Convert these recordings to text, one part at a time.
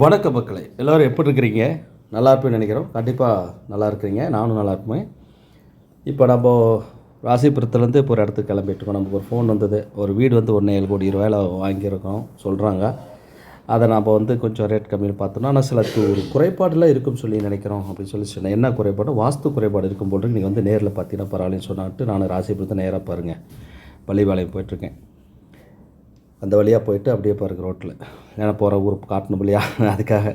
வணக்க மக்களே எல்லோரும் எப்படி இருக்கிறீங்க? நல்லா இருப்பேன்னு நினைக்கிறோம். கண்டிப்பாக நல்லா இருக்கிறீங்க. நானும் நல்லா இருப்பேன் இப்போ நம்ம ராசிபுரத்துலேருந்து இப்போ ஒரு இடத்துக்கு கிளம்பிட்டுருக்கோம் நமக்கு ஒரு ஃபோன் வந்தது. ஒரு வீடு வந்து ஒன்று ஏழு கோடி ரூபாயில் வாங்கியிருக்கோம் சொல்கிறாங்க அதை நம்ம வந்து கொஞ்சம் ரேட் கம்மியில் பார்த்தோம்னா ஆனால் சில ஒரு குறைபாடுலாம் இருக்குன்னு சொல்லி நினைக்கிறோம் அப்படின்னு சொல்லி சொன்னேன். என்ன குறைபாடு வாஸ்து குறைபாடு இருக்கும் போது நீங்கள் வந்து நேரில் பார்த்தீங்கன்னா பரவாயில்லன்னு சொன்னாட்டு நான் ராசிபுரத்தை நேராக பாருங்கள் பள்ளிபாளையம் போயிட்டுருக்கேன் அந்த வழியாக போயிட்டு அப்படியே பாருங்க ரோட்டில் ஏன்னா போகிற ஊர் காட்டணும் இல்லையா? அதுக்காக.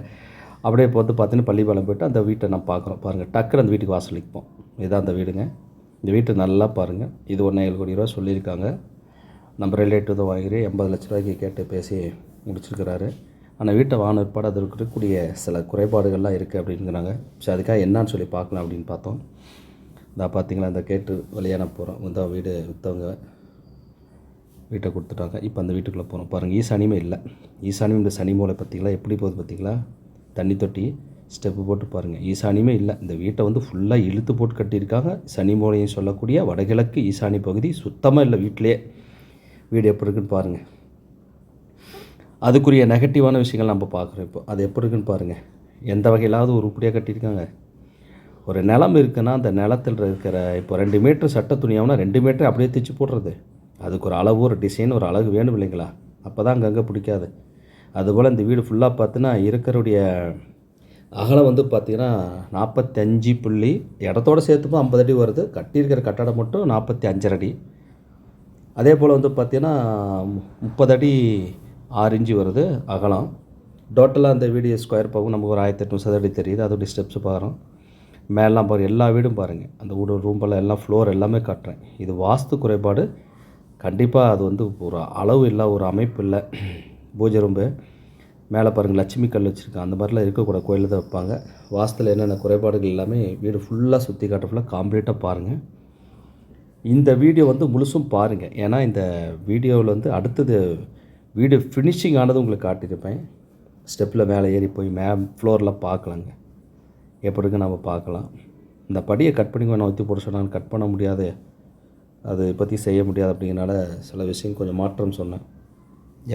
அப்படியே போட்டு பார்த்தீங்கன்னா பள்ளிப்பாளையம் போயிட்டு அந்த வீட்டை நான் பார்க்குறோம் பாருங்கள் டக்குனு அந்த வீட்டுக்கு வாசல் நிற்போம் இதுதான் அந்த வீடுங்க. இந்த வீட்டை நல்லா பாருங்கள் இது ஒன்று ஏழு கோடி ரூபா சொல்லியிருக்காங்க. நம்ம ரிலேட்டிவ் தான் வாங்கி எண்பது லட்ச ரூபாய்க்கு கேட்டு பேசி முடிச்சிருக்கிறாரு. ஆனால் வீட்டை வாங்கின ஏற்பாடு அது இருக்கக்கூடிய சில குறைபாடுகள்லாம் இருக்குது அப்படிங்கிறாங்க சரி அதுக்காக என்னான்னு சொல்லி பார்க்கலாம் அப்படின்னு பார்த்தோம். இந்த பார்த்தீங்களா இந்த கேட்டு வழியான நான் போகிறோம் இந்த வீடு விற்றவங்க வீட்டை கொடுத்துட்டாங்க. இப்போ அந்த வீட்டுக்குள்ளே போகிறோம் பாருங்கள் ஈசானியுமே இல்லை. ஈசானியும் இந்த சனி மூலை பார்த்தீங்களா? எப்படி போகுது பார்த்தீங்களா? தண்ணி தொட்டி ஸ்டெப்பு போட்டு பாருங்கள் ஈசானியுமே இல்லை. இந்த வீட்டை வந்து ஃபுல்லாக இழுத்து போட்டு கட்டியிருக்காங்க. சனி மூலையும் சொல்லக்கூடிய வடகிழக்கு ஈசானி பகுதி சுத்தமாக இல்லை வீட்டிலே. வீடு எப்படி இருக்குன்னு பாருங்கள் அதுக்குரிய நெகட்டிவான விஷயங்கள் நம்ம பார்க்குறோம் இப்போ. அது எப்படி இருக்குன்னு பாருங்கள் எந்த வகையிலாவது ஒரு உருப்படியாக கட்டியிருக்காங்க. ஒரு நிலம் இருக்குன்னா அந்த நிலத்தில் இருக்கிற இப்போ ரெண்டு மீட்ரு சட்ட துணியாகனா ரெண்டு மீட்டர் அப்படியே தைச்சு போடுறது. அதுக்கு ஒரு அளவு ஒரு டிசைன் ஒரு அழகு வேணும் இல்லைங்களா? அப்போ தான் அங்கங்கே பிடிக்காது. அதுபோல் இந்த வீடு ஃபுல்லாக பார்த்தினா இருக்கிறவுடைய அகலம் வந்து பார்த்திங்கன்னா நாற்பத்தஞ்சு புள்ளி இடத்தோட சேர்த்துப்போ ஐம்பது அடி வருது. கட்டியிருக்கிற கட்டடம் மட்டும் நாற்பத்தி அஞ்சரை அடி. அதே போல் வந்து பார்த்திங்கன்னா முப்பது அடி ஆறு இன்ச்சு வருது அகலம். டோட்டலாக அந்த வீடு ஸ்கொயர் பார்க்கும் நமக்கு ஒரு ஆயிரத்தி எட்நூறு சதுரடி தெரியுது. அதோடைய ஸ்டெப்ஸ் பார்க்குறோம் மேலாம் பாருங்கள் எல்லா வீடும் பாருங்கள் அந்த வீடு ரூம்பெல்லாம் எல்லாம் ஃப்ளோர் எல்லாமே காட்டுறேன். இது வாஸ்து குறைபாடு. கண்டிப்பாக அது வந்து ஒரு அளவு இல்லை ஒரு அமைப்பு இல்லை. பூஜை ரொம்ப மேலே பாருங்கள் லட்சுமி கல் வச்சுருக்காங்க. அந்த மாதிரிலாம் இருக்கக்கூடாது. கோயிலில் தான் வைப்பாங்க. வாசத்தில் என்னென்ன குறைபாடுகள் எல்லாமே வீடு ஃபுல்லாக சுற்றி காட்ட ஃபுல்லாக காம்ப்ளீட்டாக பாருங்கள் இந்த வீடியோ வந்து முழுசும் பாருங்கள் ஏன்னா இந்த வீடியோவில் வந்து அடுத்தது வீடு ஃபினிஷிங் ஆனது உங்களுக்கு காட்டியிருப்பேன். ஸ்டெப்பில் மேலே ஏறி போய் மே ஃப்ளோரில் பார்க்கலாங்க. எப்படி இருக்கு நம்ம பார்க்கலாம். இந்த படியை கட் பண்ணி நான் ஊற்றி போட சொன்னாங்க கட் பண்ண முடியாது. அது பற்றி செய்ய முடியாது அப்படிங்கிறனால சில விஷயம் கொஞ்சம் மாற்றம் சொன்னேன்.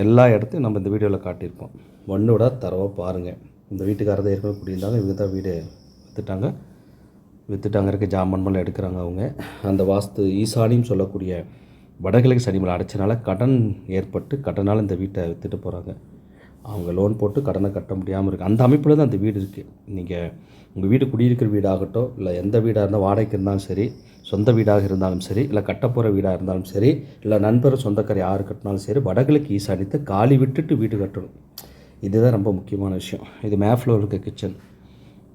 எல்லா இடத்தையும் நம்ம இந்த வீடியோவில் காட்டியிருப்போம் மண்ணோட தரவாக பாருங்கள் இந்த வீட்டுக்காரதை ஏற்கனவே குடியிருந்தாங்க. இவங்க தான் வீடு விற்றுட்டாங்க விற்றுட்டாங்க இருக்க ஜாமான் மலை எடுக்கிறாங்க அவங்க. அந்த வாஸ்து ஈசானின்னு சொல்லக்கூடிய வடகிழக்கு சனிமலை அடைச்சனால கடன் ஏற்பட்டு கடனால் இந்த வீட்டை விற்றுட்டு போகிறாங்க அவங்க லோன் போட்டு கடனை கட்ட முடியாமல் இருக்குது அந்த அமைப்பில் தான் அந்த வீடு இருக்குது நீங்கள் உங்கள் வீடு குடியிருக்கிற வீடாகட்டும் இல்லை எந்த வீடாக இருந்தால் வாடகைக்கு இருந்தாலும் சரி சொந்த வீடாக இருந்தாலும் சரி இல்லை கட்டப்போகிற வீடாக இருந்தாலும் சரி இல்லை நண்பர் சொந்தக்கார் யார் கட்டினாலும் சரி வடகிழக்கு ஈசானித்து காலி விட்டுட்டு வீடு கட்டணும். இதுதான் ரொம்ப முக்கியமான விஷயம். இது மேஃப்ளோர் இருக்க கிச்சன்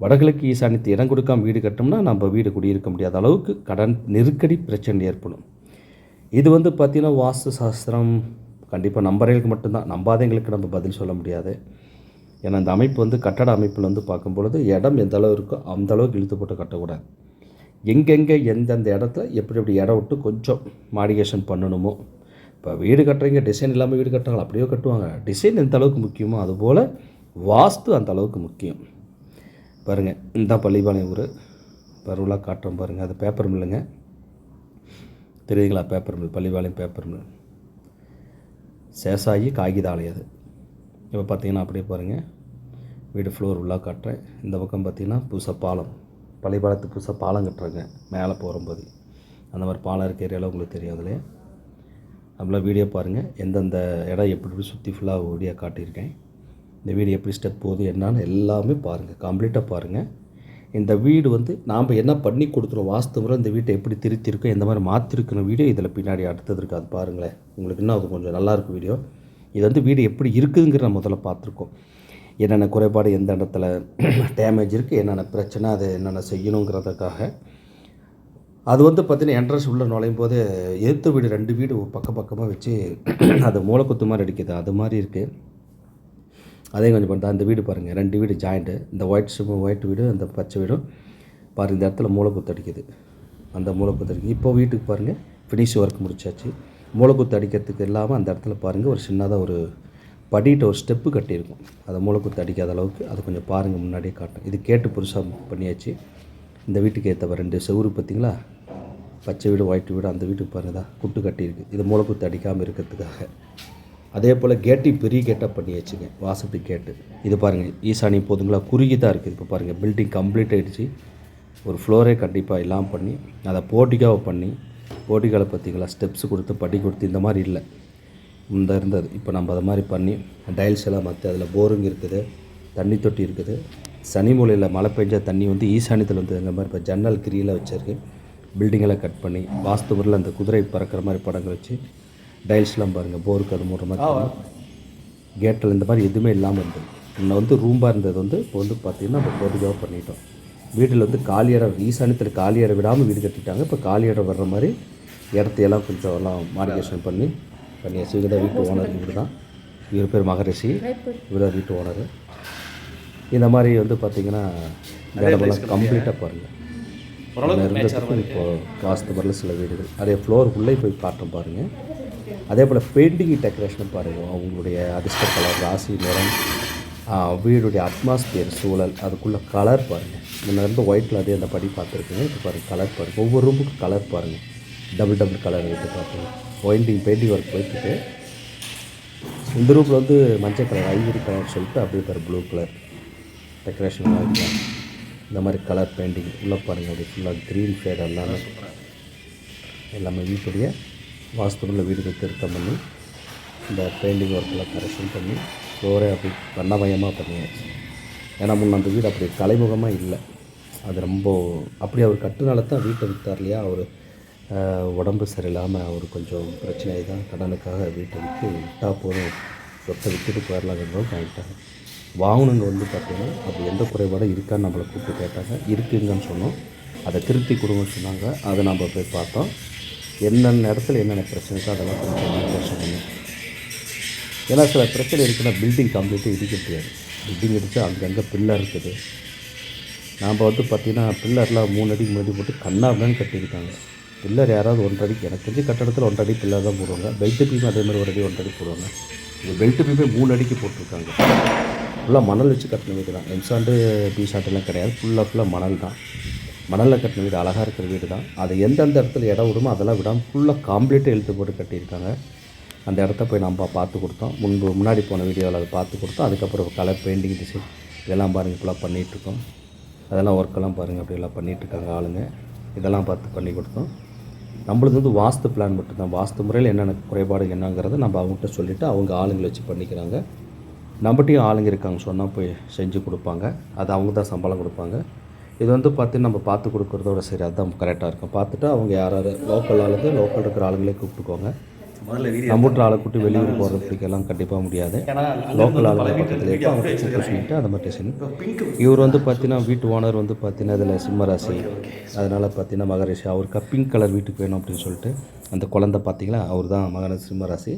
வடகிழக்கு ஈசானித்து இடம் கொடுக்காம வீடு கட்டோம்னா நம்ம வீடு குடியிருக்க முடியாத அளவுக்கு கடன் நெருக்கடி பிரச்சனை ஏற்படும். இது வந்து பார்த்திங்கன்னா வாஸ்து சாஸ்திரம். கண்டிப்பாக நம்பறைகளுக்கு மட்டும்தான். நம்பாதவங்களுக்கு நம்ம பதில் சொல்ல முடியாது. ஏன்னா இந்த அமைப்பு வந்து கட்டட அமைப்பில் வந்து பார்க்கும் பொழுது இடம் எந்த அளவு இருக்கோ அந்த அளவுக்கு இழுத்து போட்டு கட்டக்கூடாது. எங்கெங்கே எந்தெந்த இடத்துல எப்படி எப்படி இடம் விட்டு கொஞ்சம் மாடிகேஷன் பண்ணணுமோ. இப்போ வீடு கட்டுறீங்க டிசைன் இல்லாமல் வீடு கட்டுறாங்க அப்படியே கட்டுவாங்க. டிசைன் எந்த அளவுக்கு முக்கியமோ அதுபோல் வாஸ்து அந்த அளவுக்கு முக்கியம். பாருங்கள் இந்த பள்ளிபாளையம் ஊர். பருவலாக காட்டுறோம் பாருங்கள் அது பேப்பர் மில்லுங்க தெரியுதுங்களா? Paper mill Pallipalayam paper mill Seshasayee காகித அது. இப்போ பார்த்தீங்கன்னா அப்படியே பாருங்கள் வீடு ஃப்ளோர் உள்ளாக காட்டுறேன். இந்த பக்கம் பார்த்திங்கன்னா புதுசாக பாலம். பள்ளிப்பாளையத்து புதுசாக பாலம் கட்டுறாங்க. மேலே போகும்போது. அந்த மாதிரி பாலம் இருக்க ஏரியாவில் உங்களுக்கு தெரியும் அதில் அப்படிலாம் வீடியோ பாருங்கள் எந்தெந்த இடம் எப்படி எப்படி சுற்றி ஃபுல்லாக வீடியோ காட்டியிருக்கேன். இந்த வீடு எப்படி ஸ்டெப் போகுது என்னான்னு எல்லாமே பாருங்கள் கம்ப்ளீட்டாக பாருங்கள் இந்த வீடு வந்து நாம் என்ன பண்ணி கொடுத்துருவோம் வாஸ்து முறை இந்த வீட்டை எப்படி திருத்திருக்கோம்? எந்த மாதிரி மாற்றிருக்கணும் வீடியோ? இதில் பின்னாடி அடுத்தது இருக்குது அது பாருங்களேன். உங்களுக்கு இன்னும் அது கொஞ்சம் நல்லாயிருக்கும் வீடியோ. இது வந்து வீடு எப்படி இருக்குதுங்கிற முதல்ல பார்த்துருக்கோம். என்னென்ன குறைபாடு எந்த இடத்துல டேமேஜ் இருக்குது என்னென்ன பிரச்சனை அதை என்னென்ன செய்யணுங்கிறதுக்காக. அது வந்து பார்த்தீங்கன்னா என்ட்ரன்ஸ் உள்ளே நுழையும் போது எதிர்த்த வீடு ரெண்டு வீடு பக்கம் பக்கமாக வச்சு அது மூளைக்குத்து மாதிரி அடிக்குது. அது மாதிரி இருக்குது அதையும் கொஞ்சம் பண்ணுறது அந்த வீடு பாருங்கள் ரெண்டு வீடு ஜாயிண்ட்டு இந்த ஒயிட் சிம் ஒயிட் வீடு அந்த பச்சை வீடும் பாருங்கள் இந்த இடத்துல மூளைக்குத்து அடிக்குது. அந்த மூளைக்குத்து அடிக்குது. இப்போ வீட்டுக்கு பாருங்கள் ஃபினிஷ் ஒர்க் முடிச்சாச்சு. மூளைக்குத்து அடிக்கிறதுக்கு இல்லாமல் அந்த இடத்துல பாருங்கள் ஒரு சின்னதாக ஒரு படிட்டு ஒரு ஸ்டெப்பு கட்டியிருக்கும். அதை மூளைக்குத்து அடிக்காத அளவுக்கு அது கொஞ்சம் பாருங்கள் முன்னாடியே காட்டும். இது கேட்டு புதுசாக பண்ணியாச்சு. இந்த வீட்டுக்கு ஏற்ற ரெண்டு செவுரு பார்த்தீங்களா? பச்சை வீடு ஒயிட் வீடு அந்த வீட்டுக்கு பாருங்கதா குட்டு கட்டியிருக்கு. இது மூளைக்குத்து அடிக்காமல் இருக்கிறதுக்காக. அதே போல் கேட்டையும் பெரிய கேட்டாக பண்ணியாச்சுங்க வாசப்படி கேட்டு. இது பாருங்கள் ஈசானி போதுங்களா? குறுகி தான் இருக்குது. இப்போ பாருங்கள் பில்டிங் கம்ப்ளீட் ஆகிடுச்சு ஒரு ஃப்ளோரே கண்டிப்பாக எல்லாம் பண்ணி அதை போர்ட்டிக்காவை பண்ணி போட்டிக்காவை பார்த்தீங்களா? ஸ்டெப்ஸ் கொடுத்து படி கொடுத்து இந்த மாதிரி இல்லை. இந்த இருந்தது. இப்போ நம்ம அதை மாதிரி பண்ணி டைல்ஸ் எல்லாம் மாற்றி அதில் போருங்க இருக்குது தண்ணி தொட்டி இருக்குது. சனி மூலையில் மழை பெஞ்ச தண்ணி வந்து ஈசானியத்தில் வந்து இந்த மாதிரி இப்போ ஜன்னல் கிரியில் வச்சுருக்கு. பில்டிங்கெல்லாம் கட் பண்ணி வாஸ்து முறையில் அந்த குதிரை பறக்கிற மாதிரி படங்கள் வச்சு டைல்ஸ்லாம் பாருங்கள் போருக்கு அது மூடுற மாதிரி கேட்டில் இந்த மாதிரி எதுவுமே இல்லாமல் இருந்தது. முன்ன வந்து ரூம்பாக இருந்தது வந்து இப்போ வந்து பார்த்திங்கன்னா நம்ம பொதுவாக பண்ணிட்டோம். வீட்டில் வந்து காலியிடம் ஈசானியத்தில் காலியிடம் விடாமல் வீடு கட்டிட்டாங்க. இப்போ காலியிடம் வர்ற மாதிரி இடத்தையெல்லாம் கொஞ்சம் எல்லாம் மாடிகேஷன் பண்ணி பண்ணியாச்சு இவங்க தான் வீட்டு ஓனர் இவர் தான் இவர் பேர் மகரிஷி. இவர் தான் வீட்டு ஓனர். இந்த மாதிரி வந்து பார்த்திங்கன்னா இடமெல்லாம் கம்ப்ளீட்டாக பாருங்கள் அதில் இருந்ததுக்கு இப்போ வாஸ்து வரல சில வீடுகள். அதே ஃப்ளோர் உள்ளே போய் காட்டும் பாருங்கள் அதே போல் பெயிண்டிங் டெக்கரேஷன் பாருங்கள் அவங்களுடைய அதிர்ஷ்ட கலர் ராசி நிறம் ஆ, வீடுடைய அட்மாஸ்பியர் சூழல் அதுக்குள்ளே கலர் பாருங்கள் முன்ன இருந்து ஒயிட்டில் அதே அந்த படி பார்த்துருக்குங்க இப்போ பாருங்கள் கலர் பாருங்கள் ஒவ்வொரு ரூமுக்கும் கலர் பாருங்கள் டபுள் டபுள் கலர் விட்டு பார்த்துங்க ஒயிண்டிங் பெயிண்டிங் ஒர்க் போயிட்டுருக்கு. இந்த ரூமில் வந்து மஞ்சள் கலர் ஐவரி கலர் சொல்லிட்டு அப்படியே பாரு ப்ளூ கலர் டெக்கரேஷன் இந்த மாதிரி கலர் பெயிண்டிங் உள்ளே பாருங்கள் அப்படி ஃபுல்லாக க்ரீன் ஷேட் எல்லாமே. எல்லாமே வீட்டுடைய வாஸ்துள்ள வீடுகள் திருத்தம் பண்ணி இந்த பெயிண்டிங் ஒர்க்கெல்லாம் கரெக்ஷன் பண்ணி ஃப்ளோரே அப்படி வண்ணமயமாக பண்ணியாச்சு. ஏன்னா முன்ன அந்த வீடு அப்படி கலைமுகமாக இல்லை. அது ரொம்ப அப்படி அவர் கட்டுனால தான் வீட்டை விற்றார் இல்லையா? அவர் உடம்பு சரியில்லாமல் அவர் கொஞ்சம் பிரச்சனை தான் கடனுக்காக வீட்டை விட்டு விட்டால் போதும். சொத்தை விட்டுட்டு போயிடலாங்கிறதும் வாங்கிட்டாங்க வாங்கினவங்க வந்து பார்த்தீங்கன்னா அப்படி எந்த குறைபாடும் இருக்கான்னு நம்மளை கூப்பிட்டு கேட்டாங்க. இருக்குங்கன்னு சொன்னோம். அதை திருத்தி கொடுங்கன்னு சொன்னாங்க. அதை நம்ம போய் பார்த்தோம். என்னென்ன இடத்துல என்னென்ன பிரச்சனை இருக்கோ அதெல்லாம் கொஞ்சம் சொன்னோம் ஏன்னா சில பிரச்சனை இருக்குன்னா பில்டிங் கம்ப்ளீட்டாக இடிக்க முடியாது. பில்டிங் இடிச்சா அங்கங்கே பில்லர் இருக்குது. நாம் வந்து பார்த்திங்கன்னா பில்லர்லாம் மூணு அடி மூணு அடி போட்டு கண்ணாபின்னு கட்டியிருக்காங்க பில்லர் யாராவது ஒன்றரை எனக்கு தெரிஞ்சு கட்டடத்தில் ஒன்றடி பில்லர் தான் போடுவாங்க. பெல்ட்டு பீம் அதே மாதிரி ஒரு அடி ஒன்றடி போடுவாங்க. இந்த பெல்ட் பீமே மூணு அடிக்கு போட்டிருக்காங்க. ஃபுல்லாக மணல் வச்சு கட்டின வீடு தான். எம்சாண்டு பி சாண்டெல்லாம் கிடையாது. ஃபுல்லாக ஃபுல்லாக மணல் தான். மணலில் கட்டின வீடு அழகாக இருக்கிற வீடு தான். அதை எந்தெந்த இடத்துல இடம் விடுமோ அதெல்லாம் விடாமல் ஃபுல்லாக காம்ப்ளீட்டாக எழுத்து போட்டு கட்டியிருக்காங்க. அந்த இடத்த போய் நம்ம பார்த்து கொடுத்தோம். முன்பு முன்னாடி போன வீடியோவில் அதை பார்த்து கொடுத்தோம். அதுக்கப்புறம் கலர் பெயிண்டிங் டிசைன் இதெல்லாம் பாருங்கள் இப்போலாம் பண்ணிகிட்ருக்கோம் அதெல்லாம் ஒர்க்கெல்லாம் பாருங்கள் அப்படியெல்லாம் பண்ணிகிட்ருக்காங்க ஆளுங்க. இதெல்லாம் பார்த்து பண்ணி கொடுத்தோம். நம்மளுக்கு வந்து வாஸ்து பிளான் மட்டும்தான். வாஸ்து முறையில் என்னென்ன குறைபாடு என்னங்கிறத நம்ம அவங்ககிட்ட சொல்லிவிட்டு அவங்க ஆளுங்களை வச்சு பண்ணிக்கிறாங்க. நம்மகிட்டையும் ஆளுங்க இருக்காங்க சொன்னால் போய் செஞ்சு கொடுப்பாங்க. அது அவங்க தான் சம்பளம் கொடுப்பாங்க. இது வந்து பார்த்து நம்ம பார்த்து கொடுக்குறதோட சரி அதுதான் கரெக்டாக இருக்கும். பார்த்துட்டு அவங்க யார் யார் லோக்கல் ஆளுங்க லோக்கல் இருக்கிற ஆளுங்களே கூப்பிட்டுக்கோங்க. முதல்ல வீடியோ நம்மூட்டு ஆளை கூட்டி வெளியூர் போகிறது பிடிக்கலாம் கண்டிப்பாக முடியாது லோக்கல் ஆளுங்க பக்கத்தில் இருக்கு அவங்க சொல்லிட்டு அந்த மாதிரி டிசைன் இவர் வந்து பார்த்தீங்கன்னா வீட்டு ஓனர் வந்து பார்த்தீங்கன்னா இதில் சிம்மராசி அதனால் பார்த்தீங்கன்னா மகரிஷி அவருக்கு பிங்க் கலர் வீட்டுக்கு வேணும் அப்படின்னு சொல்லிட்டு அந்த குழந்தை பார்த்தீங்களா அவர் தான் மகன சிம்மராசி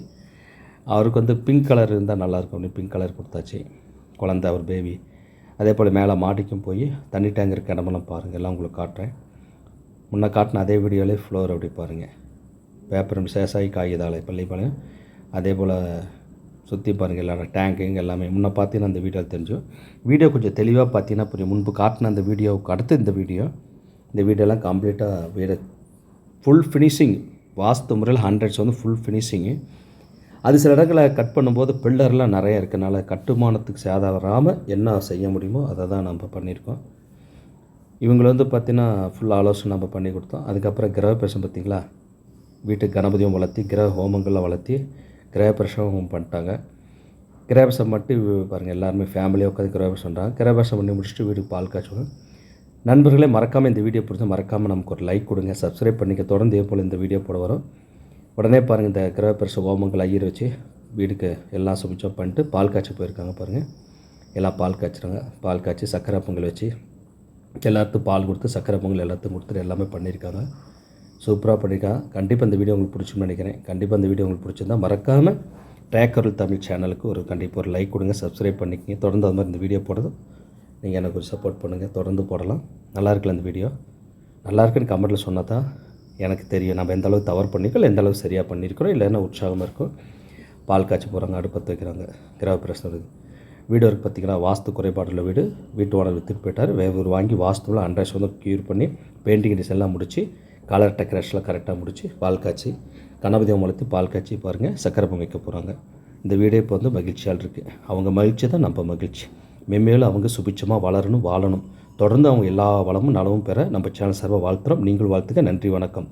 அவருக்கு வந்து பிங்க் கலர் இருந்தால் நல்லாயிருக்கும் அப்படின்னு பிங்க் கலர் கொடுத்தாச்சு. குழந்தை அவர் பேபி அதே போல் மேலே மாடிக்கும் போய் தண்ணி டேங்க் இருக்க இடமெல்லாம் பாருங்கள் எல்லாம் உங்களுக்கு காட்டுறேன். முன்ன காட்டின அதே வீடியோலே ஃப்ளோர் அப்படி பாருங்கள் பேப்பரும் சேசாய் காகிதாலை பள்ளிப்பாளையம் அதே போல் சுற்றி பாருங்கள் எல்லாரும் டேங்க்குங்க எல்லாமே. முன்னே பார்த்தீங்கன்னா அந்த வீடியோ தெரிஞ்சோம் வீடியோ கொஞ்சம் தெளிவாக பார்த்தீங்கன்னா புரியும் முன்பு காட்டின அந்த வீடியோவுக்கு அடுத்து இந்த வீடியோ. இந்த வீடியோலாம் கம்ப்ளீட்டாக வீடு ஃபுல் ஃபினிஷிங் வாஸ்து முறையில் ஹண்ட்ரட்ஸ் வந்து ஃபுல் ஃபினிஷிங்கு அது சில இடங்களை கட் பண்ணும்போது பில்லர்லாம் நிறைய இருக்கனால கட்டுமானத்துக்கு சேதம் வராமல் என்ன செய்ய முடியுமோ அதை தான் நம்ம பண்ணியிருக்கோம். இவங்களை வந்து பார்த்தீங்கன்னா ஃபுல் ஆலோசனை நம்ம பண்ணி கொடுத்தோம். அதுக்கப்புறம் கிரகப்பிரசம் பார்த்தீங்களா? வீட்டுக்கு கணபதியும் வளர்த்தி கிரக ஹோமங்கள்லாம் வளர்த்தி கிரகப்பிரசம் பண்ணிட்டாங்க. கிரகபிரசம் மட்டும் பாருங்கள் எல்லாருமே ஃபேமிலியாக உட்காந்து கிரகபிரசம் பண்ணுறாங்க கிரகபிரசம் பண்ணி முடிச்சுட்டு வீட்டுக்கு பால் காய்ச்சுவோம். நண்பர்களே மறக்காமல் இந்த வீடியோ பிடிச்சா மறக்காமல் நமக்கு ஒரு லைக் கொடுங்க சப்ஸ்கிரைப் பண்ணிக்க தொடர்ந்து இதே போல் இந்த வீடியோ போட வரும். உடனே பாருங்கள் இந்த கிரகப்பிரச ஹோமங்கள் ஐயர் வச்சு வீட்டுக்கு எல்லாம் சுமிச்சம் பண்ணிட்டு பால் காய்ச்ச போயிருக்காங்க பாருங்கள் எல்லாம் பால் காய்ச்சுறாங்க. பால் காய்ச்சி சக்கரை பொங்கல் வச்சு எல்லாத்துக்கும் பால் கொடுத்து சக்கரை பொங்கல் எல்லாத்துக்கும் கொடுத்துட்டு எல்லாமே பண்ணியிருக்காங்க. சூப்பராக பண்ணியிருக்கா கண்டிப்பாக இந்த வீடியோ உங்களுக்கு பிடிச்சுன்னு நினைக்கிறேன். கண்டிப்பாக இந்த வீடியோ உங்களுக்கு பிடிச்சிருந்தா மறக்காமல் ட்ராக்கருள் தமிழ் சேனலுக்கு ஒரு கண்டிப்பாக ஒரு லைக் கொடுங்க சப்ஸ்கிரைப் பண்ணிக்கங்க. தொடர்ந்து அது மாதிரி இந்த வீடியோ போடுறதும் நீங்கள் எனக்கு கொஞ்சம் சப்போர்ட் பண்ணுங்கள் தொடர்ந்து போடலாம். நல்லா இருக்குல்ல இந்த வீடியோ? நல்லா இருக்குன்னு கமெண்ட்டில் சொன்னால் தான் எனக்கு தெரியும். நம்ம எந்த அளவுக்கு தவறு பண்ணியிருக்கோம் எந்த அளவுக்கு சரியாக பண்ணியிருக்கிறோம் இல்லை என்ன உற்சாகமாக இருக்கும். பால் காய்ச்சி போகிறாங்க அடுப்பத்து வைக்கிறாங்க. கிரக பிரச்சனை இருக்குது வீடு இருக்குது பார்த்தீங்கன்னா வாஸ்து குறைபாடுள்ள வீடு. வீட்டு ஓனர் விற்றுட்டு போயிட்டார். வேறு வாங்கி வாஸ்துவில் அண்ட்ரஸ் வந்து க்யூர் பண்ணி பெயிண்டிங் டிசைன்லாம் முடித்து கலர் டெக்கரேஷன்லாம் கரெக்டாக முடித்து பால் காய்ச்சி கணபதியம் வளர்த்து பால் காய்ச்சி பாருங்கள் சக்கரை பொங்கல் வைக்க போகிறாங்க இந்த வீடே இப்போ வந்து மகிழ்ச்சியால் இருக்குது அவங்க மகிழ்ச்சி தான் நம்ம மகிழ்ச்சி. மென்மேலும் அவங்க சுபிட்சமாக வளரணும் வாழணும். தொடர்ந்து அவங்க எல்லா வளமும் நலமும் பெற நம்ம சேனல் சார்பாக வாழ்த்துறோம். நீங்கள் வாழ்த்துக்க நன்றி வணக்கம்.